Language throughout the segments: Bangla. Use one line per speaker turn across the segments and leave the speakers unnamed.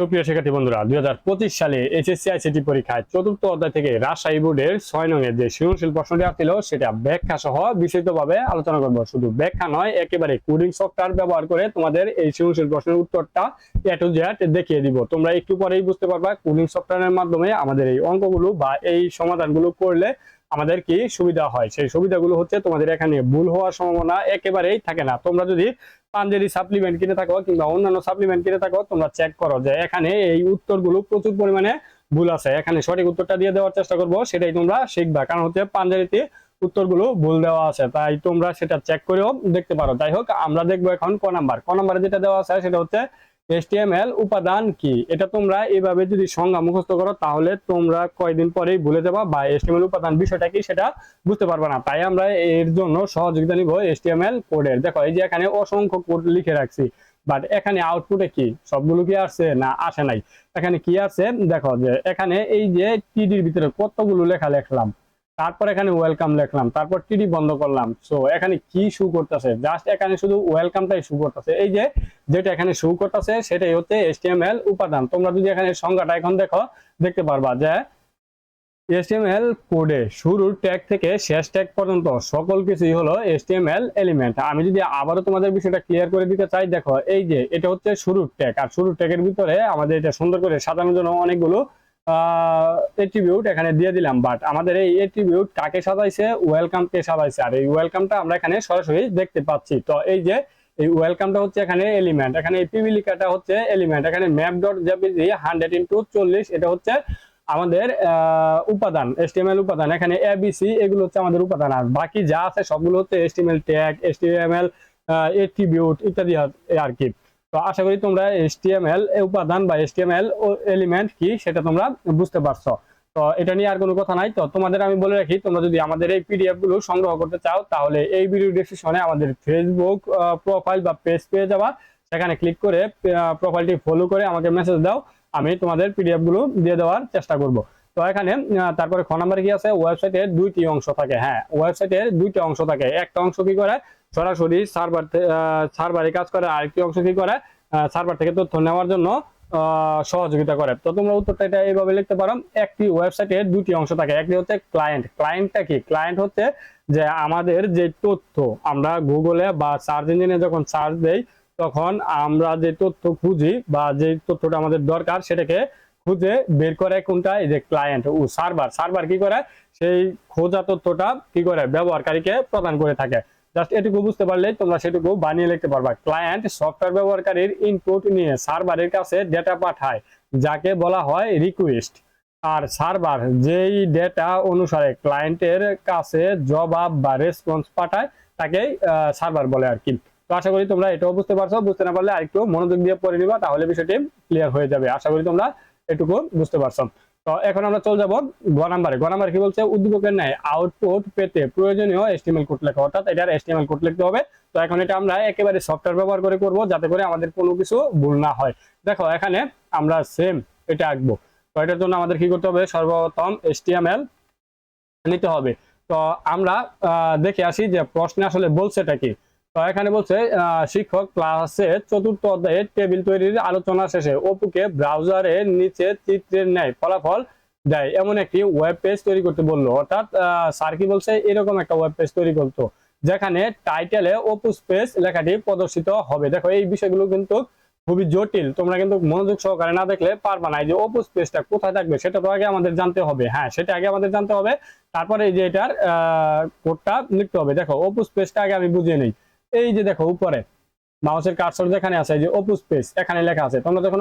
সুপ্রিয় শিক্ষার্থী বন্ধুরা, দুই হাজার পঁচিশ সালে এইচএসসি আইসিটি পরীক্ষায় চতুর্থ অধ্যায় থেকে রাজশাহী বোর্ডের ছয় নঙের যে সৃজনশীল প্রশ্নটি আসছিল, সেটা ব্যাখ্যা সহ বিস্তারিতভাবে আলোচনা করব। শুধু ব্যাখ্যা নয়, একেবারে কোডিং সফটওয়্যার ব্যবহার করে তোমাদের এই সৃজনশীল প্রশ্নের উত্তরটা এ টু দেখিয়ে দিব। তোমরা একটু পরেই বুঝতে পারবা কোডিং সফটওয়্যারের মাধ্যমে আমাদের এই অঙ্কগুলো বা এই সমাধানগুলো করলে আমাদের কি সুবিধা হয়? সেই সুবিধাগুলো হচ্ছে তোমাদের এখানে ভুল হওয়ার সম্ভাবনা একেবারেই থাকে না। তোমরা যদি পাঞ্জেরি সাপ্লিমেন্ট কিনে থাকো কিংবা অন্যান্য সাপ্লিমেন্ট কিনে থাকো, তোমরা চেক করো যে এখানে এই উত্তরগুলো প্রচুর পরিমাণে ভুল আছে। এখানে সঠিক উত্তরটা দিয়ে দেওয়ার চেষ্টা করব, সেটাই তোমরা শিখবা। কারণ হচ্ছে পাঞ্জারিতে উত্তরগুলো ভুল দেওয়া আছে, তাই তোমরা সেটা চেক করেও দেখতে পারো। যাই হোক, আমরা দেখব এখন ক নাম্বার। ক নাম্বারে যেটা দেওয়া আছে সেটা হচ্ছে HTML উপাদান কি? এটা তোমরা এইভাবে যদি সংজ্ঞা মুখস্থ করো, তাহলে তোমরা কয়দিন পরেই ভুলে যাবা বা HTML উপাদান বিষয়টা কি সেটা বুঝতে পারবে না। তাই আমরা এর জন্য সহযোগিতা নিব HTML কোডের দেখো, এই যে এখানে অসংখ্য কোড লিখে রাখছি বাট এখানে আউটপুটে কি? সবগুলো কি আসছে না আসে নাই? এখানে কি আছে? দেখো যে এখানে এই যে টিডির ভিতরে কতগুলো লেখা লিখলাম? তারপর এখানে ওয়েলকাম লিখলাম, তারপর টিডি বন্ধ করলাম। সো এখানে কি শু করতেছে? জাস্ট এখানে শুধু ওয়েলকামটাই শু করতেছে। এই যে, যেটা এখানে শু করতেছে, সেটাই হচ্ছে HTML উপাদান। তোমরা যদি এখানে সংজ্ঞাটা এখন দেখো, দেখতে পারবা যে HTML কোডে শুরুর ট্যাগ থেকে শেষ ট্যাগ পর্যন্ত সকল কিছুই হলো HTML এলিমেন্ট আমি যদি আবারও তোমাদের বিষয়টা ক্লিয়ার করে দিতে চাই, দেখো, এই যে, এটা হচ্ছে শুরুর ট্যাগ আর শুরুর ট্যাগের ভিতরে আমাদের এটা সুন্দর করে সাজানোর জন্য অনেকগুলো এট্রিবিউট এখানে দিয়ে দিলাম বাট আমাদের এই এট্রিবিউট কাকে সাজাইছে? ওয়েলকাম কে সাজাইছে। আর এই ওয়েলকামটা আমরা এখানে সরাসরি দেখতে পাচ্ছি। তো এই যে, এই ওয়েলকামটা হচ্ছে এখানে এলিমেন্ট এখানে এই পিভিলিকাটা হচ্ছে এলিমেন্ট এখানে map dot JPG hundred into চল্লিশ, এটা হচ্ছে আমাদের উপাদান এসটিএমএল উপাদান। এখানে এবিসি এগুলো হচ্ছে আমাদের উপাদান। আর বাকি যা আছে সবগুলো হচ্ছে এসটিএমএল ট্যাগ এসটিএমএল এট্রিবিউট ইত্যাদি আর কি। তো আশা করি তোমরা এসটিএমএল উপাদান বা এসটিএমএল এলিমেন্ট কি সেটা তোমরা বুঝতে পারছ। তো এটা নিয়ে আর কোনো কথা নাই। তো তোমাদের আমি বলে রাখি, তোমরা যদি আমাদের এই পিডিএফগুলো সংগ্রহ করতে চাও, তাহলে এই ভিডিও ডিসক্রিপশনে আমাদের ফেসবুক প্রোফাইল বা পেজ পেয়ে যাবা। সেখানে ক্লিক করে প্রোফাইলটি ফলো করে আমাকে মেসেজ দাও। আমি তোমাদের পিডিএফগুলো দিয়ে দেওয়ার চেষ্টা করব। তো এখানে তারপরে খ নাম্বার কি আছে? ওয়েবসাইটের দুইটি অংশ থাকে হ্যাঁ। ওয়েবসাইটের দুইটি অংশ থাকে। একটা অংশ কি করে? সরাসরি সার্ভার সার্ভারে কাজ করে, আরেকটি অংশ কি করে? সার্ভার থেকে তথ্য নেওয়ার জন্য সহযোগিতা করে। তো তোমরা উত্তরটা এটা এইভাবে লিখতে পারো। একটি ওয়েবসাইটের দুটি অংশ থাকে। একটি হচ্ছে ক্লায়েন্ট। ক্লায়েন্টটা কি? ক্লায়েন্ট হচ্ছে যে আমাদের যে তথ্য আমরা গুগলে বা সার্চ ইঞ্জিনে যখন সার্চ দেই, তখন আমরা যে তথ্য খুঁজি বা যে তথ্যটা আমাদের দরকার সেটাকে খুঁজে বের করে কোনটা? এই যে ক্লায়েন্ট ও সার্ভার সার্ভার কি করে? সেই খোঁজা তথ্যটা কি করে? ব্যবহারকারীকে প্রদান করে থাকে। জাস্ট এটুকু বুঝতে পারলে তোমরা সেটুকু বানিয়ে লিখতে পারবা। ক্লায়েন্ট সফটওয়্যার ব্যবহারকারীর ইনপুট নিয়ে সার্ভারের কাছে ডেটা পাঠায়, যাকে বলা হয় রিকোয়েস্ট আর সার্ভার যেই ডেটা অনুসারে ক্লায়েন্টের কাছে জবাব বা রেসপন্স পাঠায় তাকে সার্ভার বলে আর কি। তো আশা করি তোমরা এটাও বুঝতে পারছ। বুঝতে না পারলে আরেকটু মনোযোগ দিয়ে পড়ে নিবা, তাহলে বিষয়টি ক্লিয়ার হয়ে যাবে। আশা করি তোমরা এটুকু বুঝতে পারছ তো এখন আমরা চলে যাব গ নাম্বারে। গ নাম্বার কি বলছে? উদ্দীপকের ন্যায় আউটপুট পেতে প্রয়োজনীয় এসটিএমএল কোড লেখা। অর্থাৎ এটার এসটিএমএল কোড লিখতে হবে। তো এখন এটা আমরা একেবারে সফটওয়্যার ব্যবহার করে করব যাতে করে আমাদের কোনো কিছু ভুল না হয়। দেখো, এখানে আমরা সেম এটা আঁকবো। তো এটার জন্য আমাদের কি করতে হবে? সর্বপ্রথম এসটিএমএল নিতে হবে। তো আমরা দেখে আসি যে প্রশ্নে আসলে বলছেটা কি। এখানে বলছে শিক্ষক ক্লাসে চতুর্থ অধ্যায়ে টেবিল তৈরির আলোচনা শেষে অপুকে ব্রাউজারের নিচে চিত্রের ন্যায় ফলাফল দেয়। এমন একটি ওয়েব পেজ তৈরি করতে বলল। অর্থাৎ স্যার কি বলছে? এরকম একটা ওয়েব পেজ তৈরি করতো, যেখানে টাইটেলে অপু স্পেস লেখাটি প্রদর্শিত হবে। দেখো, এই বিষয়গুলো কিন্তু খুবই জটিল। তোমরা কিন্তু মনোযোগ সহকারে না দেখলে পারবা না। যে অপু স্পেসটা কোথায় থাকবে, সেটা তো আগে আমাদের জানতে হবে। হ্যাঁ সেটা আগে আমাদের জানতে হবে। তারপরে এই যে এটার কোডটা লিখতে হবে। দেখো অপু স্পেসটা আগে আমি বুঝিয়ে নেই। এই যে দেখো উপরে মাউসের কার্সর যেখানে আছে যে অপু স্পেস এখানে লেখা আছে, তোমরা যখন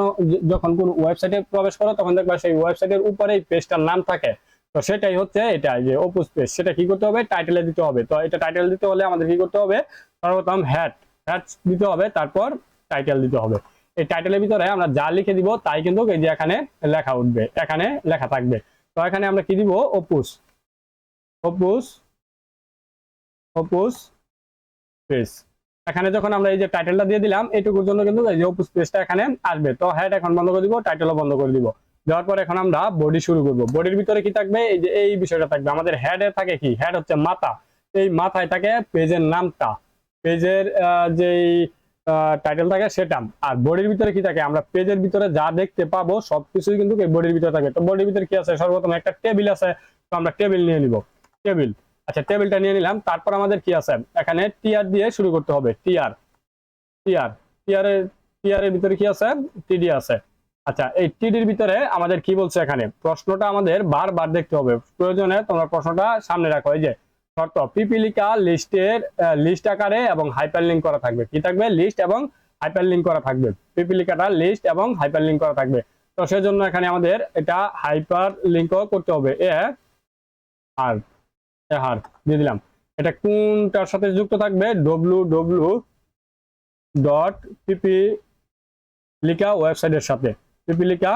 যখন কোন ওয়েবসাইটে প্রবেশ করো, তখন দেখবা সেই ওয়েবসাইটের উপরে এই পেজটার নাম থাকে। তো সেটাই হচ্ছে এটা যে অপু স্পেস সেটা কি করতে হবে? টাইটেলে দিতে হবে। তো এটা টাইটেল দিতে হলে আমাদের কি করতে হবে? সর্বপ্রথম হ্যাট হ্যাট দিতে হবে, তারপর টাইটেল দিতে হবে। এই টাইটেলের ভিতরে আমরা যা লিখে দিব, তাই কিন্তু এই যে এখানে লেখা উঠবে, এখানে লেখা থাকবে। তো এখানে আমরা কি দিব? অপুস অপুস অপুস স্পেস এখানে যখন আমরা এই যে টাইটেলটা দিয়ে দিলাম, এইটুকুর জন্য কিন্তু এই যে স্পেসটা এখানে আসবে। তো হেড এখন বন্ধ করে দিব টাইটেলও বন্ধ করে দিব। দেওয়ার পর এখন আমরা বডি শুরু করব। বডির ভিতরে কি থাকবে? এই যে এই বিষয়টা থাকবে। আমাদের হেডে থাকে কি? হেড হচ্ছে মাথা। এই মাথায় থাকে পেজের নামটা। পেজের যেই টাইটেল থাকে সেটা। আর বডির ভিতরে কি থাকে? আমরা পেজের ভিতরে যা দেখতে পাবো, সবকিছুই কিন্তু বডির ভিতরে থাকে। তো বডির ভিতরে কি আছে? সর্বপ্রথম একটা টেবিল আছে। তো আমরা টেবিল নিয়ে নিব। টেবিল আচ্ছা টেবিলটা নিয়ে নিলাম। তারপর আমাদের কি আছে? এখানে টিআর দিয়ে শুরু করতে হবে। টিআর টিআর টিআর এর টিআর এর ভিতরে কি আছে? টিডি আছে। আচ্ছা এই টিডির ভিতরে আমাদের কি বলছে এখানে? প্রশ্নটা আমাদের বারবার দেখতে হবে। প্রয়োজনে তোমরা প্রশ্নটা সামনে রাখো। এই যে, শর্ত, পিপিলিকা লিস্টের লিস্ট আকারে এবং হাইপার লিঙ্ক করা থাকবে। কি থাকবে? লিস্ট এবং হাইপার লিঙ্ক করা থাকবে। পিপিলিকাটা লিস্ট এবং হাইপার লিঙ্ক করা থাকবে। তো সেজন্য এখানে আমাদের এটা হাইপার লিঙ্কও করতে হবে। এ, আর এ হার দিয়ে দিলাম। এটা কোনটার সাথে যুক্ত থাকবে? W W dot Pipilika ওয়েবসাইটের সাথে। পিপিলিকা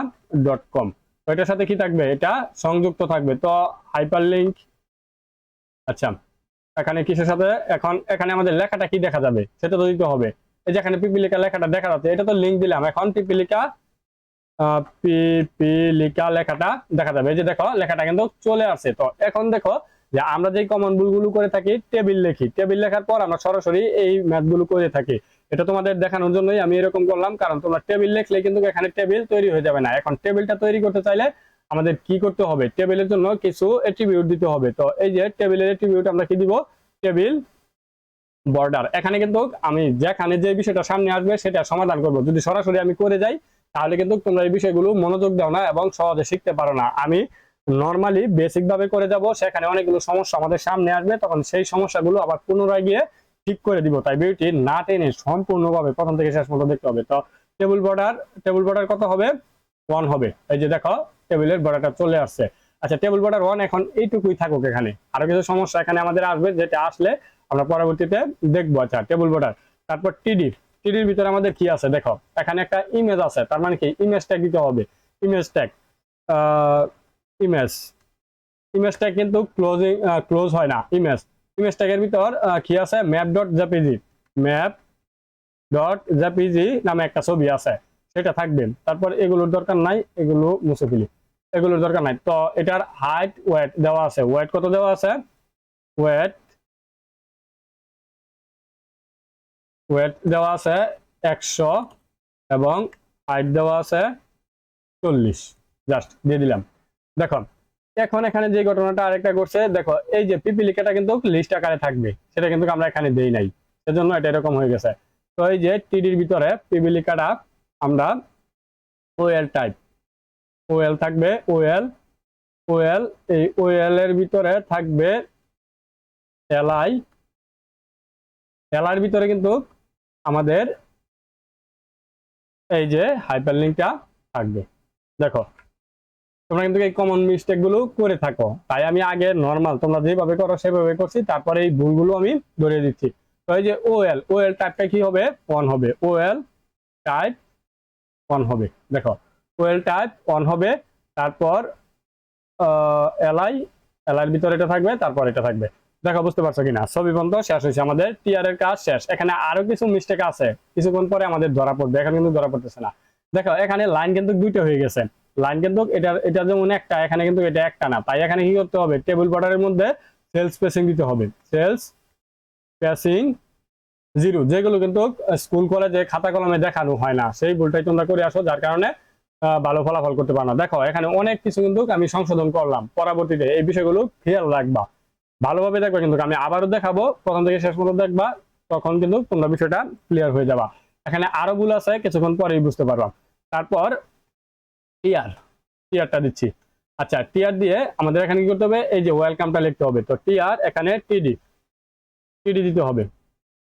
ডট কম তো এটার সাথে কি থাকবে? এটা সংযুক্ত থাকবে। তো হাইপার লিঙ্ক আচ্ছা এখানে কিসের সাথে? এখন, এখানে আমাদের লেখাটা কি দেখা যাবে? সেটা তো দিতে হবে। এই যে এখানে পিপিলিকা লেখাটা দেখা যাচ্ছে, এটা তো লিঙ্ক দিলাম। এখন পিপিলিকা পিপিলিকা লেখাটা দেখা যাবে। এই যে দেখো, লেখাটা কিন্তু চলে আসে তো এখন দেখো যে আমরা যে কমন ভুলগুলো করে থাকি টেবিল লিখি। টেবিল লেখার পর আমরা সরাসরি এই ম্যাথগুলো করে থাকি। এটা তোমাদের দেখানোর জন্যই আমি এরকম করলাম, কারণ তোমরা টেবিল লিখলে কিন্তু এখানে টেবিল তৈরি হয়ে যাবে না। এখন টেবিলটা তৈরি করতে চাইলে আমাদের কি করতে হবে? টেবিলের জন্য কিছু অ্যাট্রিবিউট দিতে হবে। তো এই যে টেবিলের অ্যাট্রিবিউট আমরা কি দিব? টেবিল বর্ডার এখানে কিন্তু আমি যেখানে যে বিষয়টা সামনে আসবে সেটা সমাধান করব। যদি সরাসরি আমি করে যাই, তাহলে কিন্তু তোমরা এই বিষয়গুলো মনোযোগ দাও না এবং সহজে শিখতে পারো না। আমি নর্মালি বেসিক ভাবে করে যাব, সেখানে অনেকগুলো সমস্যা আমাদের সামনে আসবে, তখন সেই সমস্যাগুলো আবার পুনরায় গিয়ে ঠিক করে দিব। তাই বিউটি না টেনে সম্পূর্ণভাবে প্রথম থেকে শেষ পর্যন্ত দেখতে হবে। তো টেবিল বর্ডার টেবিল বর্ডার কত হবে? ওয়ান হবে। এই যে দেখো টেবিলের বর্ডারটা চলে আসছে। আচ্ছা টেবিল বর্ডার ওয়ান এখন এইটুকুই থাকুক এখানে। আরও কিছু সমস্যা এখানে আমাদের আসবে, যেটা আসলে আমরা পরবর্তীতে দেখব। আচ্ছা টেবিল বর্ডার তারপর টিডি টিডির ভিতরে আমাদের কি আছে? দেখো, এখানে একটা ইমেজ আছে, তার মানে কি? ইমেজ ট্যাগ দিতে হবে। Image tag image image tag কিন্তু ক্লোজিং ক্লোজ হয় না ইমেজ ইমেজ ট্যাগের ভিতর কি আছে? Map dot JPG map dot JPG নামে একটা ছবি আছে, সেটা থাকবে তারপর এগুলোর দরকার নাই, এগুলো মুছে ফেলি। এগুলোর দরকার নাই। তো এটার হাইট ওয়েট দেওয়া আছে। ওয়েট কত দেওয়া আছে? ওয়েট ওয়েট দেওয়া আছে একশো এবং হাইট দেওয়া আছে চল্লিশ। জাস্ট দিয়ে দিলাম। দেখো এখন এখানে যে ঘটনাটা আরেকটা করছে দেখো, এই যে পিপিলিকাটা কিন্তু লিস্ট আকারে থাকবে, সেটা কিন্তু আমরা এখানে দেই নাই, সেজন্য এটা এরকম হয়ে গেছে। তো এই যে টিডির ভিতরে পিপিলিকাটা আমরা ওয়েল টাইপ ওয়েল থাকবে ওয়েল ওয়েল এই ওয়েল এর ভিতরে থাকবে এলআই এলআর ভিতরে কিন্তু আমাদের এই যে হাইপার লিঙ্কটা থাকবে। দেখো তোমরা কিন্তু এই কমন মিস্টেকগুলো করে থাকো। তাই আমি আগে নর্মাল তোমরা যেভাবে করো, সেভাবে করছি, তারপরে এই ভুলগুলো আমি ধরিয়ে দিচ্ছি। তো এই যে ওএল ওএল টাইপটা কি হবে? অন হবে। ওএল টাইপ অন হবে। দেখো ওয়েল টাইপ অন হবে, তারপর এলআই এলআইয়ের ভিতরে এটা থাকবে, তারপর এটা থাকবে। দেখো, বুঝতে পারছ কিনা? ছবি বন্ধ শেষ হয়েছে আমাদের টিআর এর কাজ শেষ। এখানে আরও কিছু মিস্টেক আছে। কিছুক্ষণ পরে আমাদের ধরা পড়বে, এখন কিন্তু ধরা পড়তেছে না। দেখো, এখানে লাইন কিন্তু দুইটা হয়ে গেছে। লাইন কিন্তু এটা এটা যেমন একটা, এখানে কিন্তু এটা একটা না। তাই এখানে কি করতে হবে? টেবিল বর্ডারের মধ্যে সেলস স্পেসিং দিতে হবে। সেলস স্পেসিং জিরো যেগুলো কিন্তু স্কুল কলেজে খাতা কলমে দেখানো হয় না। সেই ভুলটাই তোমরা করে আসো, যার কারণে ভালো ফলাফল করতে পারো না। দেখো, এখানে অনেক কিছু কিন্তু আমি সংশোধন করলাম। পরবর্তীতে এই বিষয়গুলো খেয়াল রাখবা। ভালোভাবে দেখবা কিন্তু। আমি আবারও দেখাবো, প্রথম থেকে শেষ পর্যন্ত দেখবা, তখন কিন্তু তোমরা বিষয়টা ক্লিয়ার হয়ে যাবা। এখানে আরও ভুল আছে, কিছুক্ষণ পরেই বুঝতে পারবা। তারপর টিআর টিআরটা দিচ্ছি। আচ্ছা টিআর দিয়ে আমাদের এখানে কি করতে হবে? এই যে ওয়েলকামটা লিখতে হবে। তো টিআর এখানে টিডি টিডি দিতে হবে।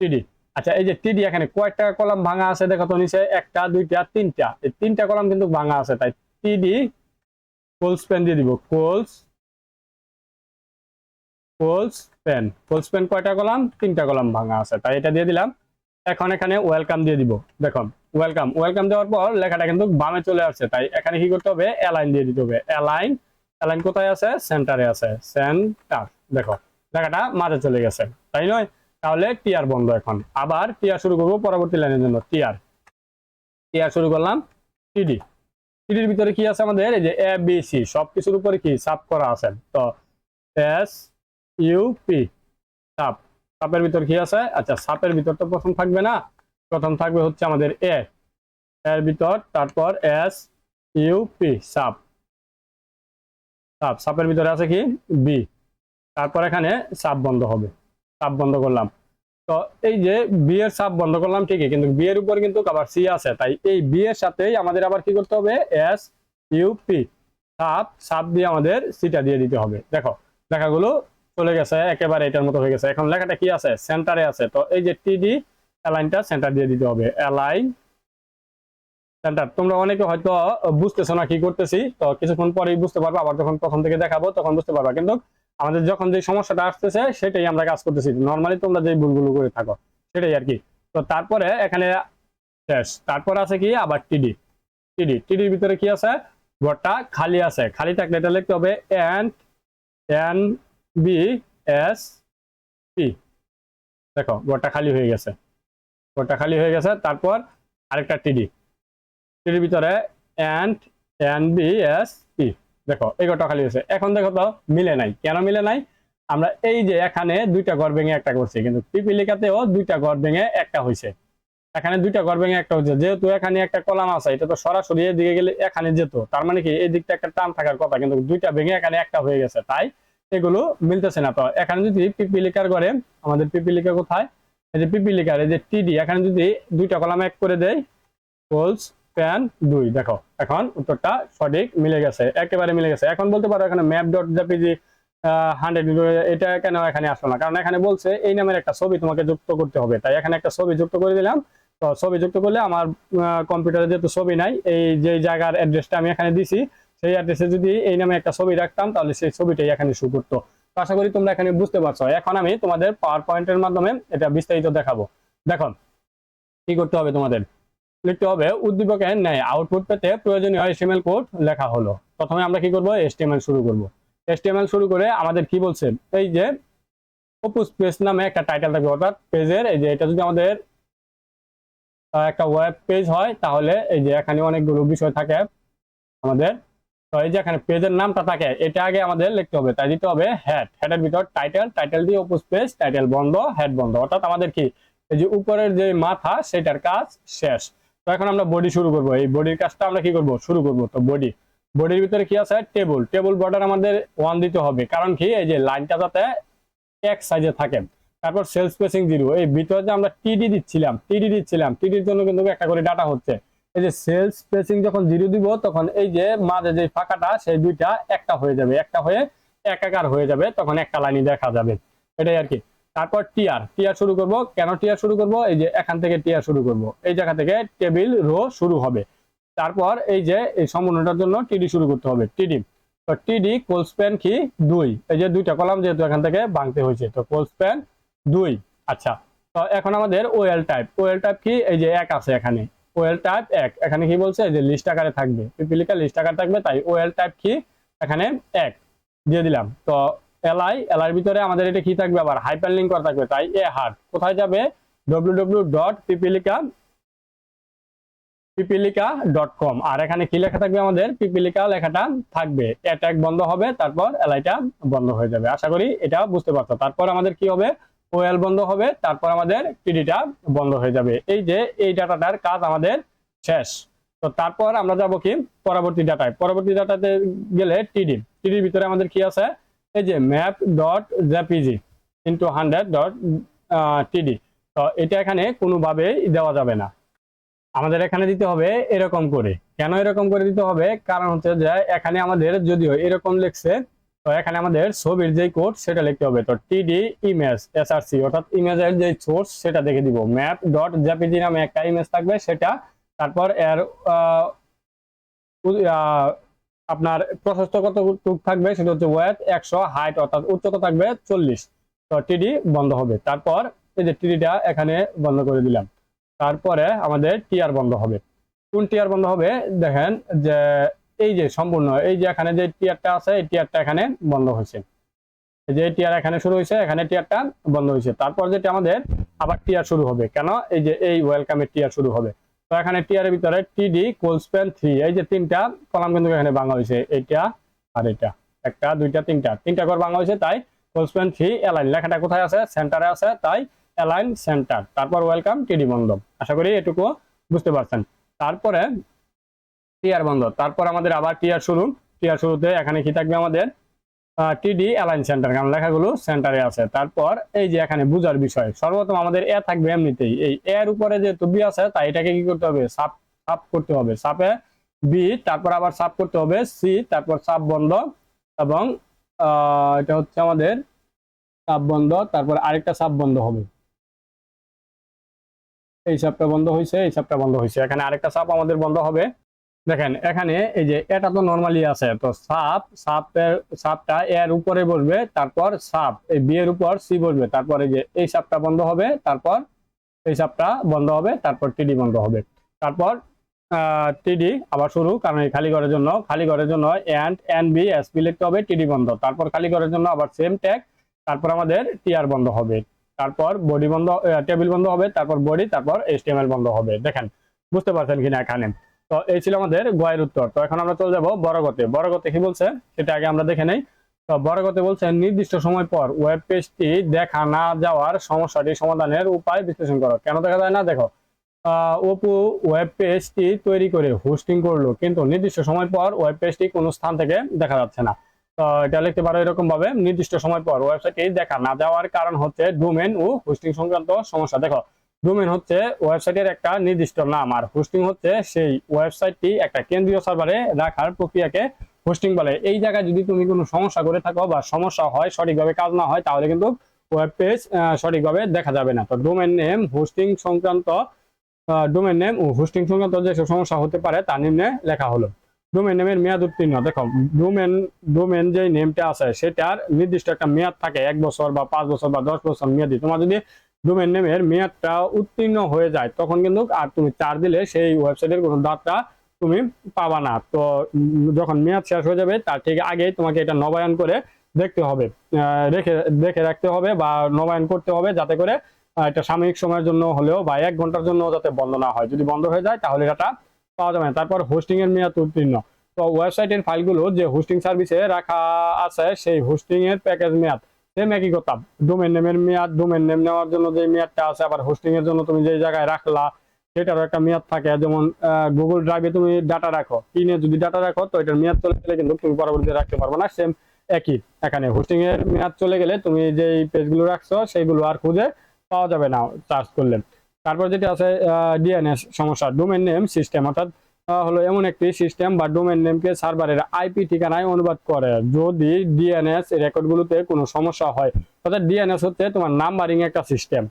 টিডি আচ্ছা এই যে টিডি এখানে কয়েকটা কলাম ভাঙা আছে, দেখো তো নিচে, একটা, দুইটা, তিনটা। এই তিনটা কলাম কিন্তু ভাঙা আছে, তাই টিডি কোলস পেন দিয়ে দিব। কোলস কোলস পেন কোলস পেন কয়টা কলাম? তিনটা কলাম ভাঙা আছে, তাই এটা দিয়ে দিলাম। এখন এখানে ওয়েলকাম দিয়ে দিব। দেখো ওয়েলকাম ওয়েলকাম দেওয়ার পর লেখাটা কিন্তু বামে চলে আসছে। তাই এখানে কি করতে হবে? অ্যালাইন দিয়ে দিতে হবে। অ্যালাইন অ্যালাইন কোথায় আছে? সেন্টারে আছে। সেন্টার দেখো, লেখাটা মাঝে চলে গেছে। তাই নয়? তাহলে টিআর বন্ধ এখন। আবার টিআর শুরু করব পরবর্তী লাইনের জন্য। টিআর টিআর শুরু করলাম। টিডি টিডির ভিতরে কি আছে আমাদের? এই যে এ বি সি সব কিছুর উপরে কি? সাব করা আছে। তো এস ইউ পি সাপ সাপের ভিতর কি আছে। আচ্ছা সাপের ভিতর তো প্রথম থাকবে না, প্রথম থাকবে হচ্ছে আমাদের এ। এর ভিতর, তারপর এস ইউপি সাপ। সাপ, সাপের ভিতরে আছে কি? বি। তারপর এখানে সাপ বন্ধ হবে। সাপ বন্ধ করলাম। তো এই যে বি এর সাপ বন্ধ করলাম ঠিকই, কিন্তু বি এর উপর কিন্তু আবার সি আছে। তাই এই বি এর সাথেই আমাদের আবার কি করতে হবে? এস ইউপি সাপ সাপ দিয়ে আমাদের সিটা দিয়ে দিতে হবে। দেখো, লেখাগুলো চলে গেছে, একেবারে এটার মতো হয়ে গেছে। এখন লেখাটা কি আছে? সেন্টারে আছে। তো এই যে টিডি অ্যালাইনটা সেন্টার দিয়ে দিতে হবে। অ্যালাইন সেন্টার তোমরা অনেকে হয়তো বুঝতেছো না কি করতেছি। তো কিছুক্ষণ পরেই বুঝতে পারবে, আবার যখন প্রথম থেকে দেখাবো, তখন বুঝতে পারবা। কিন্তু আমাদের যখন যে সমস্যাটা আসতেছে, সেটাই আমরা কাজ করতেছি। নর্মালি তোমরা যে ভুলগুলো করে থাকো, সেটাই আর কি। তো তারপরে এখানে শেষ। তারপর আছে কি? আবার টিডি টিডি টিডির ভিতরে কি আছে? ঘরটা খালি আছে। খালি থাকলে এটা লিখতে হবে N N B S P দেখো ঘরটা খালি হয়ে গেছে। ঘরটা খালি হয়ে গেছে, তারপর আরেকটা টিডি টিডির ভিতরে and N B S P দেখো, এই ঘরটা খালি হয়েছে। এখন দেখো তো, মিলে নাই। কেন মিলে নাই? আমরা এই যে এখানে দুইটা ঘর ভেঙে একটা করছি, কিন্তু পিপিলিকাতেও দুইটা ঘর ভেঙে একটা হয়েছে। এখানে দুইটা ঘর ভেঙে একটা হচ্ছে যেহেতু এখানে একটা কলাম আছে, এটা তো সরাসরি এদিকে গেলে এখানে যেত। তার মানে কি, এই দিকটা একটা টান থাকার কথা, কিন্তু দুইটা ভেঙে এখানে একটা হয়ে গেছে। তাই এগুলো মিলতেছে না তো। এখানে যদি পিপিলিকার করে আমাদের পিপিলিকা কোথায়? এই যে পিপিলিকার, এই যে টিডি এখানে যদি দুইটা কলাম এক করে দেয় হোলস প্যান দুই। দেখো, এখন উত্তরটা সঠিক মিলে গেছে, একেবারে মিলে গেছে। এখন বলতে পারো এখানে ম্যাপ ডট জেপিজি হান্ড্রেড এটা কেন এখানে আসলো না? কারণ এখানে বলছে এই নামের একটা ছবি তোমাকে যুক্ত করতে হবে। তাই এখানে একটা ছবি যুক্ত করে দিলাম। তো ছবি যুক্ত করলে আমার কম্পিউটারে যেহেতু ছবি নাই, এই যে জায়গার অ্যাড্রেসটা আমি এখানে দিছি সেই অ্যাড্রেসে যদি এই নামে একটা ছবি রাখতাম, তাহলে সেই ছবিটাই এখানে শু করতো। তো আশা করি তোমরা এখানে বুঝতে পারছ। এখন আমি তোমাদের পাওয়ার পয়েন্টের মাধ্যমে এটা বিস্তারিত দেখাবো। দেখো, কি করতে হবে তোমাদের? লিখতে হবে উদ্দীপকের ন্যায় আউটপুট পেতে প্রয়োজনীয় এসটিএমএল কোড লেখা হলো। প্রথমে আমরা কি করব? এসটিএমএল শুরু করব। এসটিএমএল শুরু করে আমাদের কি বলছে? এই যে অপুস পেজ নামে একটা টাইটেল থাকবে, অর্থাৎ পেজের, এই যে এটা যদি আমাদের একটা ওয়েব পেজ হয়, তাহলে এই যে এখানে অনেকগুলো বিষয় থাকে আমাদের। তো এই যে এখানে পেজের নামটা থাকে, এটা আগে আমাদের লিখতে হবে, তাই দিতে হবে হেড হেডের ভিতর টাইটেল টাইটেল দিয়ে অপুস পেজ টাইটেল বন্ধ হেড বন্ধ। অর্থাৎ আমাদের কি, এই যে উপরের যে মাথা, সেটার কাজ শেষ। তো এখন আমরা বডি শুরু করব। এই বডির কাজটা আমরা কি করব? শুরু করব। তো বডি বডির ভিতরে কি আছে? টেবল টেবল বর্ডার আমাদের ওয়ান দিতে হবে। কারণ কি, এই যে লাইনটা যাতে এক সাইজে থাকে। তারপর সেল স্পেসিং জিরো এই ভিতরে যে আমরা টিডি দিচ্ছিলাম টিডি দিচ্ছিলাম টিডির জন্য কিন্তু একটা করে ডাটা হচ্ছে। এই যে সেলস স্পেসিং যখন জিরো দিব, তখন এই যে মাঝে যে ফাঁকাটা, সেই দুইটা একটা হয়ে যাবে। একটা হয়ে একাকার হয়ে যাবে, তখন একটা লাইনই দেখা যাবে। এটাই আর কি। তারপর টিআর টিআর শুরু করব। কেন টিআর শুরু করব? এই যে এখান থেকে টিআর শুরু করব। এই জায়গা থেকে টেবিল রো শুরু হবে। তারপর এই যে এই সমন্বয়টার জন্য টিডি শুরু করতে হবে। টিডি তো টিডি কোল স্প্যান কি? দুই। এই যে দুইটা কলাম যেহেতু এখান থেকে ভাঙতে হয়েছে, তো কোল স্প্যান দুই। আচ্ছা। তো এখন আমাদের ওয়েল টাইপ ওয়েল টাইপ কি? এই যে এক আছে এখানে। ওয়েল টাইপ এক। এখানে কি বলছে? যে লিস্ট আকারে থাকবে। পিপিলিকা লিস্ট আকারে থাকবে, তাই ওয়েল টাইপ কি? এখানে এক। দিয়ে দিলাম। তো এলআই এলআই ভিতরে আমাদের এটা কি থাকবে? আবার হাইপার লিঙ্ক করা থাকবে, তাই এ হার্ট কোথায় যাবে? ডব্লিউ আর এখানে কি লেখা থাকবে আমাদের? পিপিলিকা লেখাটা থাকবে। অ্যাটাক বন্ধ হবে, তারপর এলআইটা বন্ধ হয়ে যাবে। আশা করি এটা বুঝতে পারছ। তারপর আমাদের কি হবে? ওয়েল বন্ধ হবে, তারপর আমাদের টিডিটা বন্ধ হয়ে যাবে। এই যে, এই ডাটাটার কাজ আমাদের শেষ। তো তারপর আমরা যাব কি? পরবর্তী ডাটায়। পরবর্তী ডাটাতে গেলে টিডি। টিডির ভিতরে আমাদের কি আছে? এই যে map dot JPG into hundred dot TD. তো এটা এখানে কোনোভাবেই দেওয়া যাবে না। আমাদের এখানে দিতে হবে এরকম করে। কেন এরকম করে দিতে হবে? কারণ হচ্ছে যে, এখানে আমাদের যদিও এরকম লিখছে তো এখানে আমাদের ছবির যে কোড সেটা লিখতে হবে। তো টিডি ইমেজ এসআরসি অর্থাৎ ইমেজের যে সোর্স সেটা দেখে দিব। ম্যাপ ডট জেপিজি নামে একটা ইমেজ থাকবে, সেটা তারপর এর আপনার প্রশস্ত কত থাকবে সেটা হচ্ছে ওয়েথ একশো হাইট অর্থাৎ উচ্চতা থাকবে চল্লিশ। তো টিডি বন্ধ হবে। তারপর এই যে টিডিটা এখানে বন্ধ করে দিলাম। তারপরে আমাদের টিআর বন্ধ হবে। কোন টিআর বন্ধ হবে? দেখেন যে এই যে সম্পূর্ণ, এই যে এখানে যে টিআরটা আছে, এই টিআরটা এখানে বন্ধ হয়েছে। যে টিআর এখানে শুরু হয়েছে, এখানে টিয়ারটা বন্ধ হয়েছে। তারপর যেটা আমাদের, আবার টিয়ার শুরু হবে। কেন? এই যে এই ওয়েলকামের টিয়ার শুরু হবে। তো এখানে টিআর এর ভিতরে টিডি কোলস্পেন থ্রি এই যে তিনটা কলাম কিন্তু এখানে ভাঙা হয়েছে। এইটা আর এটা। একটা, দুইটা, তিনটা। তিনটা ঘর ভাঙা হয়েছে, তাই কোলস্পেন থ্রি এলাইন লেখাটা কোথায় আছে? সেন্টারে আছে, তাই অ্যালাইন সেন্টার তারপর ওয়েলকাম টিডি বন্ধ। আশা করি এটুকু বুঝতে পারছেন। তারপরে টিআর বন্ধ। তারপর আমাদের আবার টিআর শুরু। টিআর শুরুতে এখানে কি থাকবে আমাদের? টিডি অ্যালাইন সেন্টার, কারণ লেখাগুলো সেন্টারে আছে। তারপর এই যে এখানে বুঝার বিষয়, সর্বপ্রথম আমাদের এ থাকবে এমনিতেই। এই এর উপরে যে বি আছে, তাই এটাকে কি করতে হবে? সাপ সাপ করতে হবে। সাপে বি, তারপর আবার সাপ করতে হবে। সি, তারপর সাপ বন্ধ। এবং এটা হচ্ছে আমাদের সাপ বন্ধ। তারপর আরেকটা সাপ বন্ধ হবে। এই সাপটা বন্ধ হয়েছে এই সাপটা বন্ধ হয়েছে এখানে আরেকটা সাপ আমাদের বন্ধ হবে। দেখেন, এখানে এই যে এটা তো নর্মালি আছে, তো সাপ, সাপের, সাপটা এর উপরে বসবে, তারপর সাপ, এই বি এর উপর সি বসবে, তারপর এই যে এই সাপটা বন্ধ হবে, তারপর এই সাপটা বন্ধ হবে, তারপর টিডি বন্ধ হবে। তারপর টিডি আবার শুরু, কারণ এই খালি ঘরের জন্য, খালি ঘরের জন্য and N B S B লিখতে হবে টিডি বন্ধ। তারপর খালি ঘরের জন্য আবার সেম ট্যাগ তারপর আমাদের টিআর বন্ধ হবে। তারপর বডি বন্ধ টেবিল বন্ধ হবে, তারপর বডি তারপর এইচটিএমএল বন্ধ হবে। দেখেন, বুঝতে পারছেন কিনা এখানে? তো এই ছিল আমাদের গয়ের উত্তর। তো এখন আমরা চলে যাব বড়গতে বড়গতে কি বলছে? সেটা আগে আমরা দেখে নেই। তো বড়গতে বলছে, নির্দিষ্ট সময় পর ওয়েব পেজটি দেখা না যাওয়ার সমস্যাটি সমাধানের উপায় বিশ্লেষণ করো। কেন দেখা যায় না? দেখো অপু ওয়েব পেজটি তৈরি করে হোস্টিং করল, কিন্তু নির্দিষ্ট সময় পর ওয়েব পেজটি কোনো স্থান থেকে দেখা যাচ্ছে না। তো এটা লিখতে পারো এরকম ভাবে নির্দিষ্ট সময় পর ওয়েবসাইটটি দেখা না যাওয়ার কারণ হচ্ছে ডোমেন ও হোস্টিং সংক্রান্ত সমস্যা। দেখো ডোমেন হচ্ছে ওয়েবসাইটের একটা নির্দিষ্ট নাম, আর হোস্টিং হচ্ছে সেই ওয়েবসাইটটি একটা কেন্দ্রীয় সার্ভারে রাখার প্রক্রিয়াকে হোস্টিং বলে। এই জায়গায় যদি তুমি কোনো সমস্যা করে থাকো বা সমস্যা হয়, সঠিকভাবে কাজ না হয়, তাহলে কিন্তু ওয়েব পেজ সঠিকভাবে দেখা যাবে না। তো ডোমেন নেম হোস্টিং সংক্রান্ত ডোমেন নেম ও হোস্টিং সংক্রান্ত যেসব সমস্যা হতে পারে তা নিম্নে লেখা হলো। ডোমেন নেমের মেয়াদ উত্তীর্ণ। দেখো ডোমেন ডোমেন যে নেমটা আছে, সেটার নির্দিষ্ট একটা মেয়াদ থাকে, এক বছর বা পাঁচ বছর বা দশ বছর মেয়াদি। তোমার যদি ডোমেন নেমের মেয়াদটা উত্তীর্ণ হয়ে যায়, তখন কিন্তু আর তুমি চার দিলে সেই ওয়েবসাইটের কোনো ডাটা তুমি পাবা না। তো যখন মেয়াদ শেষ হয়ে যাবে, তার ঠিক আগেই তোমাকে এটা নবায়ন করে দেখতে হবে। রেখে, দেখে রাখতে হবে বা নবায়ন করতে হবে যাতে করে এটা সাময়িক সময়ের জন্য হলেও বা এক ঘণ্টার জন্য যাতে বন্ধ না হয়। যদি বন্ধ হয়ে যায়, তাহলে এটা পাওয়া যাবে না। তারপর হোস্টিং এর মেয়াদ উত্তীর্ণ। তো ওয়েবসাইটের ফাইলগুলো যে হোস্টিং সার্ভিসে রাখা আছে, সেই হোস্টিং এর প্যাকেজ মেয়াদ। সেম একই কথা? ডোমেন নেমের মেয়াদ ডোমেন নেম নেওয়ার জন্য যে মেয়াদটা আছে, আবার হোস্টিং এর জন্য তুমি যে জায়গায় রাখলা, সেটারও একটা মেয়াদ থাকে। যেমন গুগল ড্রাইভে তুমি ডাটা রাখো। কিনে যদি ডাটা রাখো, তো এটার মেয়াদ চলে গেলে কিন্তু তুমি পরবর্তীতে রাখতে পারবে না। সেম একই। এখানে হোস্টিং এর মেয়াদ চলে গেলে তুমি যেই পেজগুলো রাখছো, সেইগুলো আর খুঁজে পাওয়া যাবে না সার্চ করলে। তারপর যেটা আছে ডিএনএস সমস্যা। ডোমেন নেম সিস্টেম অর্থাৎ হলো এমন একটি সিস্টেম বা ডোমেন নেমকে সার্ভারের আইপি ঠিকানায় অনুবাদ করে। যদি ডিএনএস রেকর্ডগুলোতে কোনো সমস্যা হয় অর্থাৎ ডিএনএস হচ্ছে তোমার নাম্বারিং একটা সিস্টেম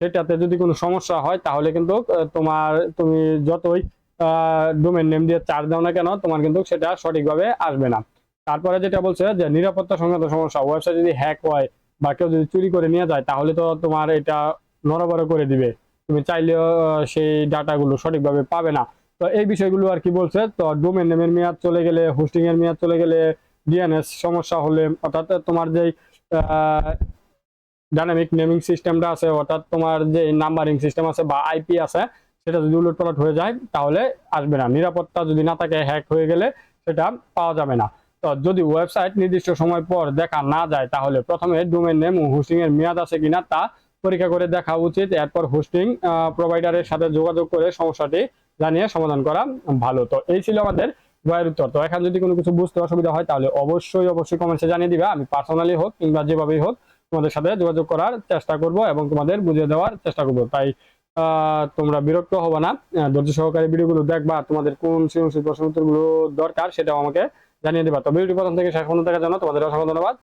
সেটাতে যদি কোনো সমস্যা হয়, তাহলে কিন্তু তোমার তুমি যতই ডোমেন নেম দিয়ে চার্জ দাও না কেন, তোমার কিন্তু সেটা সঠিকভাবে আসবে না। তারপরে যেটা বলছে যে নিরাপত্তা সংক্রান্ত সমস্যা ওয়েবসাইট যদি হ্যাক হয় বা কেউ যদি চুরি করে নিয়ে যায়, তাহলে তো তোমার এটা নড়বড় করে দিবে। তুমি চাইলেও সেই ডাটাগুলো সঠিকভাবে পাবে না। তো এই বিষয়গুলো আর কি বলছে, তো ডোমেন নেমের মেয়াদ চলে গেলে হোস্টিং এর মেয়াদ চলে গেলে ডিএনএস সমস্যা হলে, অর্থাৎ তোমার যেই ডাইনামিক নেমিং সিস্টেমটা আছে, অর্থাৎ তোমার যে নাম্বারিং সিস্টেম আছে বা আইপি আছে, সেটা যদি উলট পালট হয়ে যায়, তাহলে আসবে না। নিরাপত্তা যদি না থাকে হ্যাক হয়ে গেলে সেটা পাওয়া যাবে না। তো যদি ওয়েবসাইট নির্দিষ্ট সময় পর দেখা না যায়, তাহলে প্রথমে ডোমেন নেম ও হোস্টিং এর মেয়াদ আছে কিনা তা পরীক্ষা করে দেখা উচিত। এরপর হোস্টিং প্রোভাইডারের সাথে যোগাযোগ করে সমস্যাটি জানিয়ে সমাধান করা ভালো। তো এই ছিল আমাদের বয়ের উত্তর। তো এখন যদি কোনো কিছু বুঝতে অসুবিধা হয়, তাহলে অবশ্যই অবশ্যই কমেন্টসে জানিয়ে দিবে। আমি পার্সোনালি হোক কিংবা যেভাবেই হোক তোমাদের সাথে যোগাযোগ করার চেষ্টা করব এবং তোমাদের বুঝিয়ে দেওয়ার চেষ্টা করব। তাই তোমরা বিরক্ত হবে না। ধৈর্য সহকারে ভিডিওগুলো দেখবা, তোমাদের কোন সৃজনশীল প্রশ্ন উত্তরগুলো দরকার সেটাও আমাকে জানিয়ে দিবা। তো ভিডিওটি প্রথম থেকে শেষ পর্যন্ত দেখার জন্য তোমাদের অসংখ্য ধন্যবাদ।